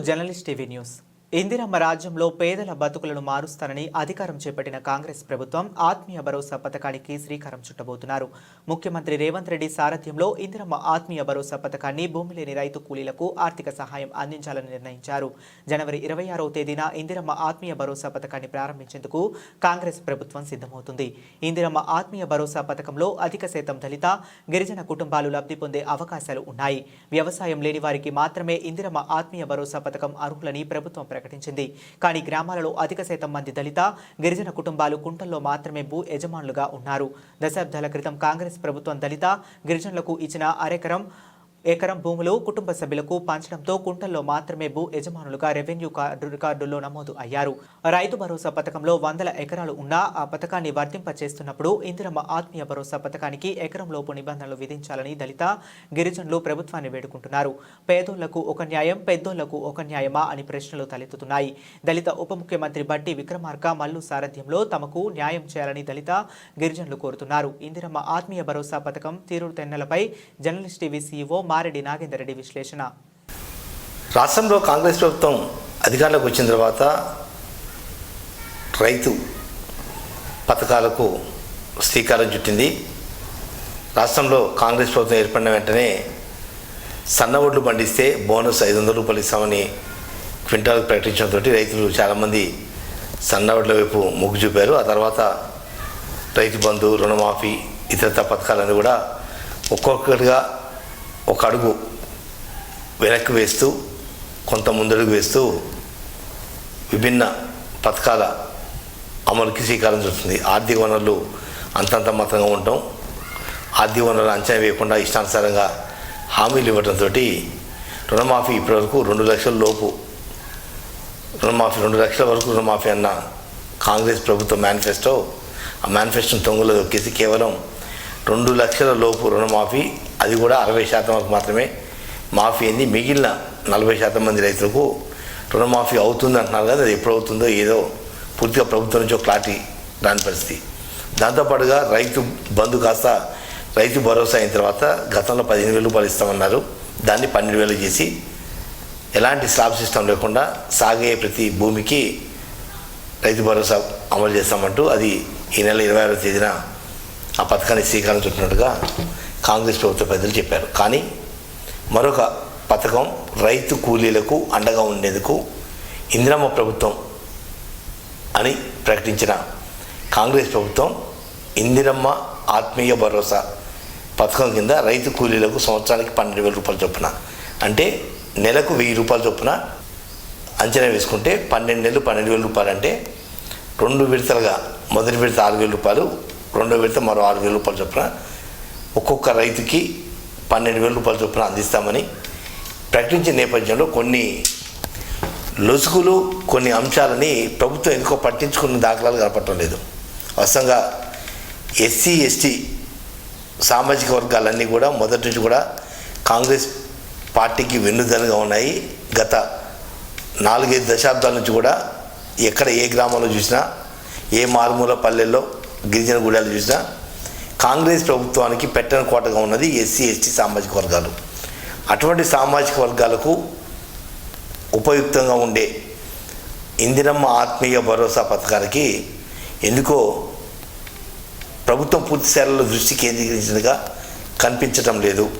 Welcome to journalist TV news Indiramma రాజ్యంలో పేదల బతుకులను మారుస్తానని అధికారం చేపట్టిన కాంగ్రెస్ ప్రభుత్వం ఆత్మీయ భరోసా పథకానికి శ్రీకారం చుట్టబోతున్నారు. ముఖ్యమంత్రి రేవంత్ రెడ్డి సారథ్యంలో ఇందిరమ్మ ఆత్మీయ భరోసా పథకాన్ని భూమి లేని రైతు కూలీలకు ఆర్థిక సహాయం అందించాలని నిర్ణయించారు. జనవరి ఇరవై ఆరో తేదీన ఇందిరమ్మ ఆత్మీయ భరోసా పథకాన్ని ప్రారంభించేందుకు కాంగ్రెస్ ప్రభుత్వం సిద్ధమవుతుంది. ఇందిరమ్మ ఆత్మీయ భరోసా పథకంలో అధిక శాతం దళిత గిరిజన కుటుంబాలు లబ్ధి పొందే అవకాశాలు ఉన్నాయి. వ్యవసాయం లేని వారికి మాత్రమే ఇందిరమ్మ ఆత్మీయ భరోసా పథకం అర్హులని ప్రభుత్వం ప్రకటించింది. కానీ గ్రామాలలో అధిక శాతం మంది దళిత గిరిజన కుటుంబాలు కుంటల్లో మాత్రమే భూ యజమానులుగా ఉన్నారు. దశాబ్దాల క్రితం కాంగ్రెస్ ప్రభుత్వం దళిత గిరిజనులకు ఇచ్చిన అరెకరం ఎకరం భూములు కుటుంబ సభ్యులకు పంచడంతో కుంటల్లో మాత్రమే భూ యజమానులుగా రెవెన్యూ కార్డు రికార్డుల్లో నమోదు అయ్యారు. రైతు భరోసా పథకంలో వందల ఎకరాలు ఉన్నా ఆ పథకాన్ని వర్తింప చేస్తున్నప్పుడు ఇందిరమ్మ ఆత్మీయ భరోసా పథకానికి ఎకరం లోపు నిబంధనలు విధించాలని దళిత గిరిజనులు ప్రభుత్వాన్ని వేడుకుంటున్నారు. పేదోళ్ళకు ఒక న్యాయం పెద్దోళ్ళకు ఒక న్యాయమా అని ప్రశ్నలు తలెత్తుతున్నాయి. దళిత ఉప ముఖ్యమంత్రి బట్టి విక్రమార్క మల్లు సారథ్యంలో తమకు న్యాయం చేయాలని దళిత గిరిజనులు కోరుతున్నారు. ఇందిరమ్మ ఆత్మీయ భరోసా పథకం తీరు తెన్నెలపై journalist TV CEO Mareddy Nagender Reddy విశ్లేషణ. రాష్ట్రంలో కాంగ్రెస్ ప్రభుత్వం అధికారంలోకి వచ్చిన తర్వాత రైతు పథకాలకు శ్రీకారం చుట్టింది. రాష్ట్రంలో కాంగ్రెస్ ప్రభుత్వం ఏర్పడిన వెంటనే సన్న ఒడ్లు పండిస్తే బోనస్ ఐదు వందల రూపాయలు ఇస్తామని క్వింటాల్కి ప్రకటించడంతో రైతులు చాలామంది సన్న ఒడ్ల వైపు మొగ్గు చూపారు. ఆ తర్వాత రైతు బంధు రుణమాఫీ ఇతరత పథకాలన్నీ కూడా ఒక్కొక్కటిగా ఒక అడుగు వెనక్కి వేస్తూ కొంత ముందడుగు వేస్తూ విభిన్న పథకాల అమలుకి శ్రీకారం చుడుతుంది ఆర్థిక వనరులు అంతంత మాత్రంగా ఉండటం ఆర్థిక వనరులు అంచనా వేయకుండా ఇష్టానుసారంగా హామీలు ఇవ్వడంతో రుణమాఫీ ఇప్పటివరకు రెండు లక్షల లోపు రుణమాఫీ రెండు లక్షల వరకు రుణమాఫీ అన్న కాంగ్రెస్ ప్రభుత్వ మేనిఫెస్టో ఆ మేనిఫెస్టోను తొంగులో దొక్కేసి కేవలం రెండు లక్షల లోపు రుణమాఫీ అది కూడా అరవై శాతం వరకు మాత్రమే మాఫీ అయింది. మిగిలిన నలభై శాతం మంది రైతులకు రుణమాఫీ అవుతుంది అంటున్నారు కదా అది ఎప్పుడు అవుతుందో ఏదో పూర్తిగా ప్రభుత్వం నుంచి ఒక క్లారిటీ రాని పరిస్థితి. దాంతోపాటుగా రైతు బంధు కాస్త రైతు భరోసా అయిన తర్వాత గతంలో పదిహేను వేలు రూపాయలు ఇస్తామన్నారు. దాన్ని పన్నెండు వేలు చేసి ఎలాంటి స్లాబ్ సిస్టమ్ లేకుండా సాగే ప్రతి భూమికి రైతు భరోసా అమలు చేస్తామంటూ అది ఈ నెల ఇరవై ఆరో తేదీన ఆ పథకాన్ని శ్రీకారం చుట్టినట్టుగా కాంగ్రెస్ ప్రభుత్వ పెద్దలు చెప్పారు. కానీ మరొక పథకం రైతు కూలీలకు అండగా ఉండేందుకు ఇందిరమ్మ ప్రభుత్వం అని ప్రకటించిన కాంగ్రెస్ ప్రభుత్వం ఇందిరమ్మ ఆత్మీయ భరోసా పథకం కింద రైతు కూలీలకు సంవత్సరానికి పన్నెండు వేల రూపాయల చొప్పున. అంటే నెలకు వెయ్యి రూపాయల చొప్పున అంచనా వేసుకుంటే పన్నెండు నెలలు పన్నెండు వేల రూపాయలు అంటే రెండు విడతలుగా మొదటి విడత ఆరు వేల రూపాయలు రెండో విడత మరో ఆరు వేల రూపాయలు చొప్పున. ఒక్కొక్క రైతుకి పన్నెండు వేల రూపాయల చొప్పున అందిస్తామని. ప్రకటించిన నేపథ్యంలో కొన్ని లొసుగులు కొన్ని అంశాలని ప్రభుత్వం ఎందుకో పట్టించుకున్న దాఖలాలు కనపడటం లేదు. వాస్తవంగా ఎస్సీ ఎస్టీ సామాజిక వర్గాలన్నీ కూడా మొదటి నుంచి కూడా కాంగ్రెస్ పార్టీకి వెన్నుదలుగా ఉన్నాయి. గత నాలుగైదు దశాబ్దాల నుంచి కూడా ఎక్కడ ఏ గ్రామంలో చూసినా ఏ మారుమూల పల్లెల్లో గిరిజన గుడాలు చూసినా కాంగ్రెస్ ప్రభుత్వానికి పెట్టని కోటగా ఉన్నది ఎస్సీ ఎస్టీ సామాజిక వర్గాలు. అటువంటి సామాజిక వర్గాలకు ఉపయుక్తంగా ఉండే ఇందిరమ్మ ఆత్మీయ భరోసా పథకానికి ఎందుకో ప్రభుత్వం పూర్తి స్థాయిలో దృష్టి కేంద్రీకరించినదిగా కనిపించటం లేదు.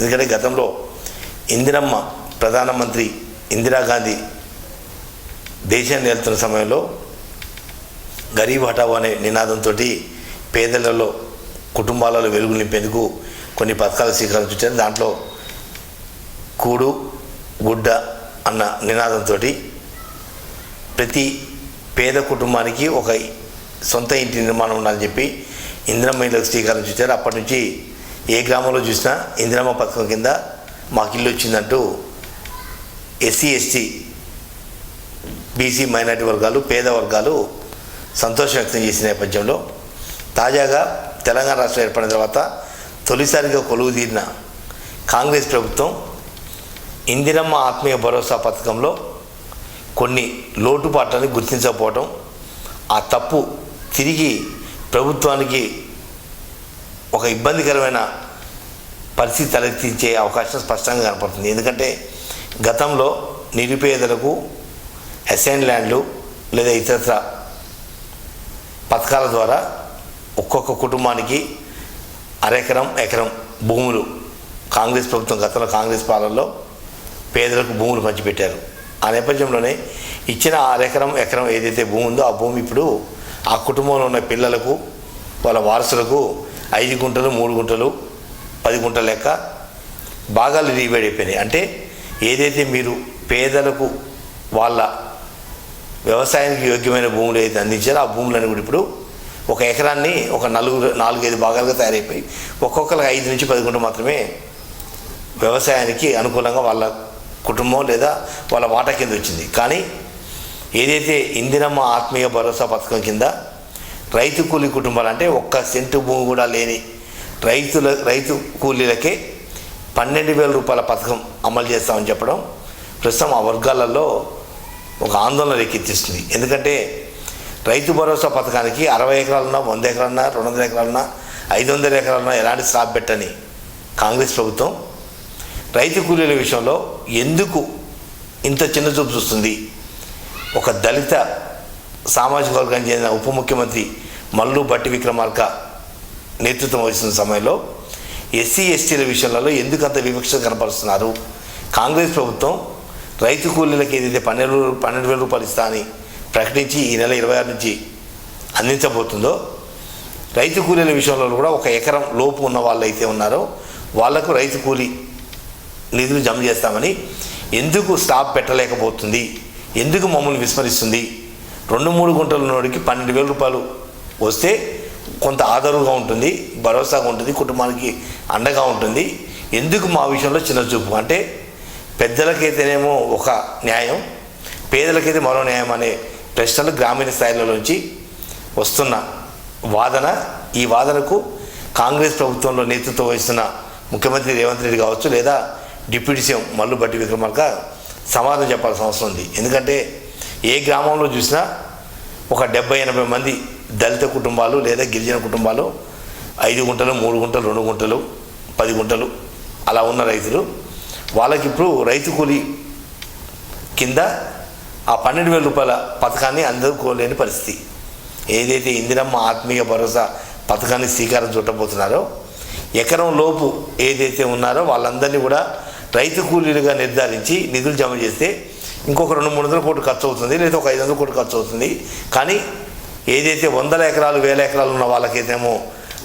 ఎందుకంటే గతంలో ఇందిరమ్మ ప్రధానమంత్రి ఇందిరాగాంధీ దేశాన్ని వెళ్తున్న సమయంలో గరీబ్ హఠావో అనే నినాదంతో పేదలలో కుటుంబాలలో వెలుగు నింపేందుకు కొన్ని పథకాలు స్వీకారం దాంట్లో కూడు గుడ్డ అన్న నినాదంతో ప్రతి పేద కుటుంబానికి ఒక సొంత ఇంటి నిర్మాణం ఉండాలని చెప్పి ఇందిరమ్మ ఇళ్ళకు శ్రీకారం అప్పటి నుంచి ఏ గ్రామంలో చూసినా ఇందిరమ్మ పథకం కింద మాకు ఇల్లు వచ్చిందంటూ ఎస్సీ ఎస్టీ బీసీ మైనార్టీ వర్గాలు పేద వర్గాలు సంతోషం వ్యక్తం చేసిన నేపథ్యంలో తాజాగా తెలంగాణ రాష్ట్రం ఏర్పడిన తర్వాత తొలిసారిగా కొలువు తీరిన కాంగ్రెస్ ప్రభుత్వం ఇందిరమ్మ ఆత్మీయ భరోసా పథకంలో కొన్ని లోటుపాట్లను గుర్తించకపోవటం ఆ తప్పు తిరిగి ప్రభుత్వానికి ఒక ఇబ్బందికరమైన పరిస్థితి తలెత్తించే అవకాశం స్పష్టంగా కనపడుతుంది. ఎందుకంటే గతంలో నిరుపేదలకు అసైన్ ల్యాండ్లు లేదా ఇతరత్ర పథకాల ద్వారా ఒక్కొక్క కుటుంబానికి అరెకరం ఎకరం భూములు. కాంగ్రెస్ ప్రభుత్వం గతంలో కాంగ్రెస్ పాలనలో పేదలకు భూములు పంచిపెట్టారు. ఆ నేపథ్యంలోనే ఇచ్చిన అరెకరం ఎకరం ఎకరం ఏదైతే భూమి ఉందో ఆ భూమి ఇప్పుడు ఆ కుటుంబంలో ఉన్న పిల్లలకు వాళ్ళ వారసులకు ఐదు గుంటలు మూడు గుంటలు పది గుంటల లెక్క భాగాలు డివైడ్ అయిపోయినాయి. అంటే ఏదైతే మీరు పేదలకు వాళ్ళ వ్యవసాయానికి యోగ్యమైన భూములు అయితే అందించారో ఆ భూములన్నీ కూడా ఇప్పుడు ఒక ఎకరాన్ని ఒక నలుగురు నాలుగైదు భాగాలుగా తయారైపోయి ఒక్కొక్కరికి ఐదు నుంచి పది మాత్రమే వ్యవసాయానికి అనుకూలంగా వాళ్ళ కుటుంబం లేదా వాళ్ళ వాటా కింద వచ్చింది. కానీ ఏదైతే ఇందిరమ్మ ఆత్మీయ భరోసా పథకం కింద రైతు కూలీ కుటుంబాలు అంటే ఒక్క సెంటు భూమి కూడా లేని రైతుల రైతు కూలీలకే పన్నెండు వేల రూపాయల పథకం అమలు చేస్తామని చెప్పడం ప్రస్తుతం ఆ వర్గాలలో ఒక ఆందోళన రేకెత్తిస్తుంది. ఎందుకంటే రైతు భరోసా పథకానికి అరవై ఎకరాలున్నా వంద ఎకరాలన్నా రెండు వందల ఎకరాలన్నా ఐదు వందల ఎకరాలన్నా ఎలాంటి స్లాబ్ పెట్టని కాంగ్రెస్ ప్రభుత్వం రైతు కూలీల విషయంలో ఎందుకు ఇంత చిన్న చూపు చూస్తుంది? ఒక దళిత సామాజిక వర్గానికి చెందిన ఉప ముఖ్యమంత్రి మల్లు బట్టి విక్రమార్క నేతృత్వం వహిస్తున్న సమయంలో ఎస్సీ ఎస్టీల విషయాలలో ఎందుకు అంత వివక్ష కనపరుస్తున్నారు? కాంగ్రెస్ ప్రభుత్వం రైతు కూలీలకు ఏదైతే పన్నెండు పన్నెండు వేల రూపాయలు ఇస్తా అని ప్రకటించి ఈ నెల ఇరవై ఆరు నుంచి అందించబోతుందో రైతు కూలీల విషయంలో కూడా ఒక ఎకరం లోపు ఉన్న వాళ్ళు అయితే ఉన్నారో వాళ్ళకు రైతు కూలీ నిధులు జమ చేస్తామని ఎందుకు స్టాప్ పెట్టలేకపోతుంది ఎందుకు మమ్మల్ని విస్మరిస్తుంది రెండు మూడు గుంటల నోడికి పన్నెండు వేల రూపాయలు వస్తే కొంత ఆదరుగా ఉంటుంది భరోసాగా ఉంటుంది కుటుంబానికి అండగా ఉంటుంది. ఎందుకు మా విషయంలో చిన్న చూపు? అంటే పెద్దలకైతేనేమో ఒక న్యాయం పేదలకైతే మరో న్యాయం అనే ప్రశ్నలు గ్రామీణ స్థాయిలో నుంచి వస్తున్న వాదన. ఈ వాదనకు కాంగ్రెస్ ప్రభుత్వంలో నేతృత్వం వహిస్తున్న ముఖ్యమంత్రి రేవంత్ రెడ్డి కావచ్చు లేదా డిప్యూటీ సీఎం మల్లు బట్టి విక్రమార్క సమాధానం చెప్పాల్సిన అవసరం ఉంది. ఎందుకంటే ఏ గ్రామంలో చూసినా ఒక డెబ్బై ఎనభై మంది దళిత కుటుంబాలు లేదా గిరిజన కుటుంబాలు ఐదు గుంటలు మూడు గుంటలు రెండు గుంటలు పది గుంటలు అలా ఉన్న రైతులు వాళ్ళకి ఇప్పుడు రైతు కూలి కింద ఆ పన్నెండు వేల రూపాయల పథకాన్ని అందుకోలేని పరిస్థితి. ఏదైతే ఇందిరమ్మ ఆత్మీయ భరోసా పథకాన్ని శ్రీకారం చుట్టబోతున్నారో ఎకరం లోపు ఏదైతే ఉన్నారో వాళ్ళందరినీ కూడా రైతు కూలీలుగా నిర్ధారించి నిధులు జమ చేస్తే ఇంకొక రెండు మూడు వందల కోట్లు ఖర్చు అవుతుంది లేదా ఒక ఐదు వందల కోట్లు ఖర్చు అవుతుంది. కానీ ఏదైతే వందల ఎకరాలు వేల ఎకరాలు ఉన్న వాళ్ళకైతేమో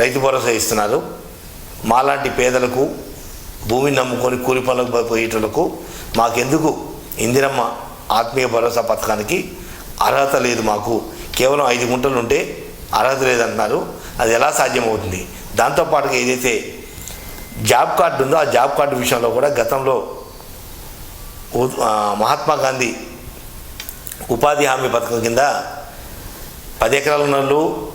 రైతు భరోసా ఇస్తున్నారు. మాలాంటి పేదలకు భూమిని నమ్ముకొని కూలి పనులకు పోయేటోళ్ళకు మాకెందుకు? ఇందిరమ్మ ఆత్మీయ భరోసా పథకానికి అర్హత లేదు మాకు. కేవలం ఐదు గుంటలు ఉంటే అర్హత లేదంటున్నారు. అది ఎలా సాధ్యమవుతుంది? దాంతోపాటుగా ఏదైతే జాబ్ కార్డు ఉందో ఆ జాబ్ కార్డు విషయంలో కూడా గతంలో మహాత్మా గాంధీ ఉపాధి హామీ పథకం కింద పది ఎకరాల నల్లు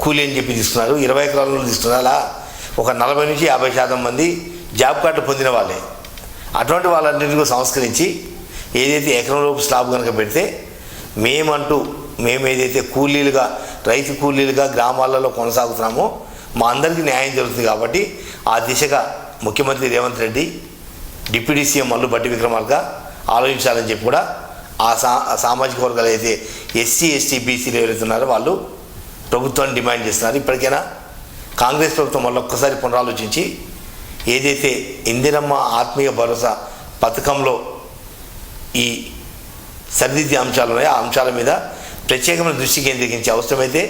కూలీ అని చెప్పి తీసుకున్నారు. ఇరవై ఎకరాల నల్లు తీసుకున్నారు. అలా ఒక నలభై నుంచి యాభై శాతం మంది జాబ్ కార్డు పొందిన వాళ్ళే. అటువంటి వాళ్ళన్నింటినీ సంస్కరించి ఏదైతే ఎకరంలోపు స్లాబ్ కనుక పెడితే మేమంటూ మేము ఏదైతే కూలీలుగా రైతు కూలీలుగా గ్రామాలలో కొనసాగుతున్నామో మా అందరికీ న్యాయం జరుగుతుంది కాబట్టి ఆ దిశగా ముఖ్యమంత్రి రేవంత్ రెడ్డి డిప్యూటీ సీఎం మల్లు బట్టి విక్రమార్క ఆలోచించాలని చెప్పి కూడా ఆ సా ఆ సామాజిక వర్గాలు అయితే ఎస్సీ ఎస్టీ బీసీలు ఎవరైతే ఉన్నారో వాళ్ళు ప్రభుత్వాన్ని డిమాండ్ చేస్తున్నారు. ఇప్పటికైనా కాంగ్రెస్ ప్రభుత్వం మళ్ళీ ఒక్కసారి పునరాలోచించి ఏదైతే ఇందిరమ్మ ఆత్మీయ భరోసా పథకంలో ఈ సరిదిద్ది అంశాలు ఉన్నాయో ఆ అంశాల మీద ప్రత్యేకమైన దృష్టి కేంద్రీకరించే అవసరమైతే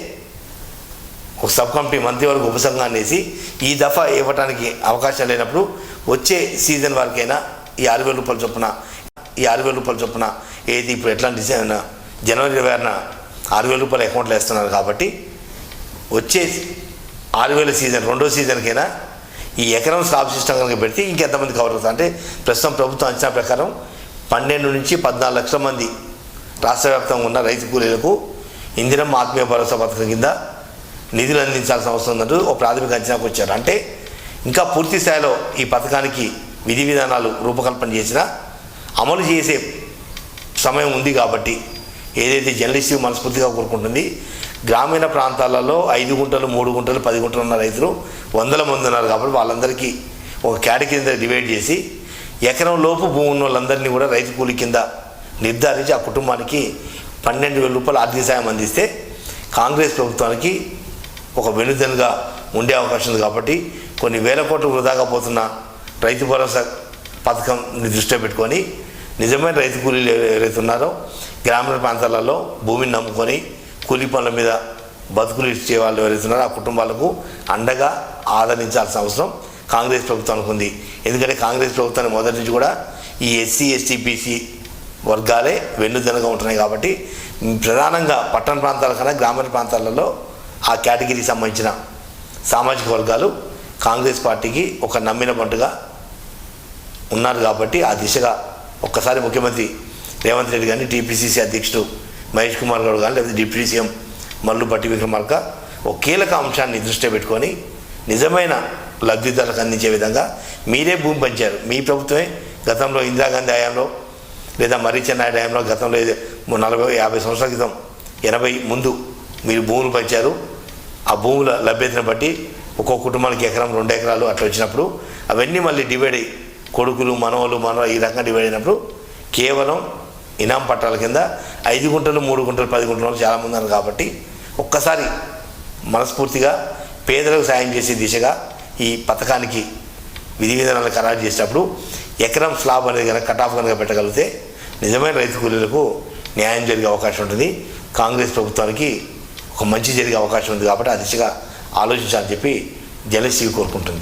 ఒక సబ్ కమిటీ మంత్రివర్గ ఉపసంఘాన్ని వేసి ఈ దఫా ఇవ్వడానికి అవకాశం లేనప్పుడు వచ్చే సీజన్ వరకైనా ఈ ఆరు వేల రూపాయల చొప్పున ఈ ఆరు వేల రూపాయల చొప్పున ఏది ఇప్పుడు ఎట్లాంటి జనవరి ఇరవై ఆరున ఆరు వేల రూపాయల అకౌంట్లో వేస్తున్నారు కాబట్టి వచ్చే ఆరు వేల సీజన్ రెండో సీజన్కైనా ఈ ఎకరం స్లాబ్ సిస్టమ్ కనుక పెడితే ఇంకెంతమంది కవర్ అవుతుంది అంటే ప్రస్తుతం ప్రభుత్వం అంచనా ప్రకారం పన్నెండు నుంచి పద్నాలుగు లక్షల మంది రాష్ట్ర వ్యాప్తంగా ఉన్న రైతు కూలీలకు ఇందిరమ్మ ఆత్మీయ భరోసా పథకం కింద నిధులు అందించాల్సిన అవసరం ఉందంటూ ఒక ప్రాథమిక అంచనాకు వచ్చారు. అంటే ఇంకా పూర్తి స్థాయిలో ఈ పథకానికి విధి విధానాలు రూపకల్పన చేసినా అమలు చేసే సమయం ఉంది కాబట్టి ఏదైతే జర్నలిస్ట్ మనస్ఫూర్తిగా కోరుకుంటుంది గ్రామీణ ప్రాంతాలలో ఐదు గుంటలు మూడు గుంటలు పది గుంటలు ఉన్న రైతులు వందల మంది ఉన్నారు కాబట్టి వాళ్ళందరికీ ఒక కేటగిరీ కింద డివైడ్ చేసి ఎకరం లోపు భూమి ఉన్న వాళ్ళందరినీ కూడా రైతు కూలి కింద నిర్ధారించి ఆ కుటుంబానికి పన్నెండు వేల రూపాయలు ఆర్థిక సాయం అందిస్తే కాంగ్రెస్ ప్రభుత్వానికి ఒక వెనుదనుగా ఉండే అవకాశం ఉంది కాబట్టి కొన్ని వేల కోట్లు వృధాగా పోతున్న రైతు భరోసా పథకంని దృష్టిలో పెట్టుకొని నిజమైన రైతు కూలీలు ఎవరైతే ఉన్నారో గ్రామీణ ప్రాంతాలలో భూమిని నమ్ముకొని కూలీ పనుల మీద బతుకులు ఇచ్చే వాళ్ళు ఎవరైతున్నారో ఆ కుటుంబాలకు అండగా ఆదరించాల్సిన అవసరం కాంగ్రెస్ ప్రభుత్వానికి ఉంది. ఎందుకంటే కాంగ్రెస్ ప్రభుత్వాన్ని మొదటి నుంచి కూడా ఈ ఎస్సీ ఎస్టీ బీసీ వర్గాలే వెన్నుదనగా ఉంటున్నాయి కాబట్టి ప్రధానంగా పట్టణ ప్రాంతాల కన్నా గ్రామీణ ప్రాంతాలలో ఆ కేటగిరీకి సంబంధించిన సామాజిక వర్గాలు కాంగ్రెస్ పార్టీకి ఒక నమ్మిన బంటుగా ఉన్నారు కాబట్టి ఆ దిశగా ఒక్కసారి ముఖ్యమంత్రి రేవంత్ రెడ్డి గారిని టీపీసీసీ అధ్యక్షుడు మహేష్ కుమార్ గారు కానీ లేకపోతే డిప్యూటీ సీఎం మల్లు పట్టి విక్రమార్క ఒక కీలక అంశాన్ని దృష్టిలో పెట్టుకొని నిజమైన లబ్ధిదారులకు అందించే విధంగా మీరే భూమి పంచారు. మీ ప్రభుత్వమే గతంలో ఇందిరాగాంధీ హయాంలో లేదా మర్రి చెన్నాయుడు హయాంలో గతంలో నలభై యాభై సంవత్సరాల క్రితం ఎనభై ముందు మీరు భూములు పంచారు. ఆ భూముల లభ్యతను బట్టి ఒక్కొక్క కుటుంబానికి ఎకరం రెండు ఎకరాలు అట్లా వచ్చినప్పుడు అవన్నీ మళ్ళీ డివైడ్ అయ్యి కొడుకులు మనవలు మనవ ఈ రకంగా డివైడ్ అయినప్పుడు కేవలం ఇనాం పట్టాల కింద ఐదు గుంటలు మూడు గుంటలు పది గుంటల వాళ్ళు చాలామంది ఉన్నారు కాబట్టి ఒక్కసారి మనస్ఫూర్తిగా పేదలకు సాయం చేసే దిశగా ఈ పథకానికి విధి విధానాలు ఖరారు చేసేటప్పుడు ఎకరం స్లాబ్ అనేది కనుక కటాఫ్ కనుక పెట్టగలిగితే నిజమైన రైతు కూలీలకు న్యాయం జరిగే అవకాశం ఉంటుంది. కాంగ్రెస్ ప్రభుత్వానికి ఒక మంచి జరిగే అవకాశం ఉంది కాబట్టి ఆ దిశగా ఆలోచించాలని చెప్పి జలశ్రీ కోరుకుంటుంది.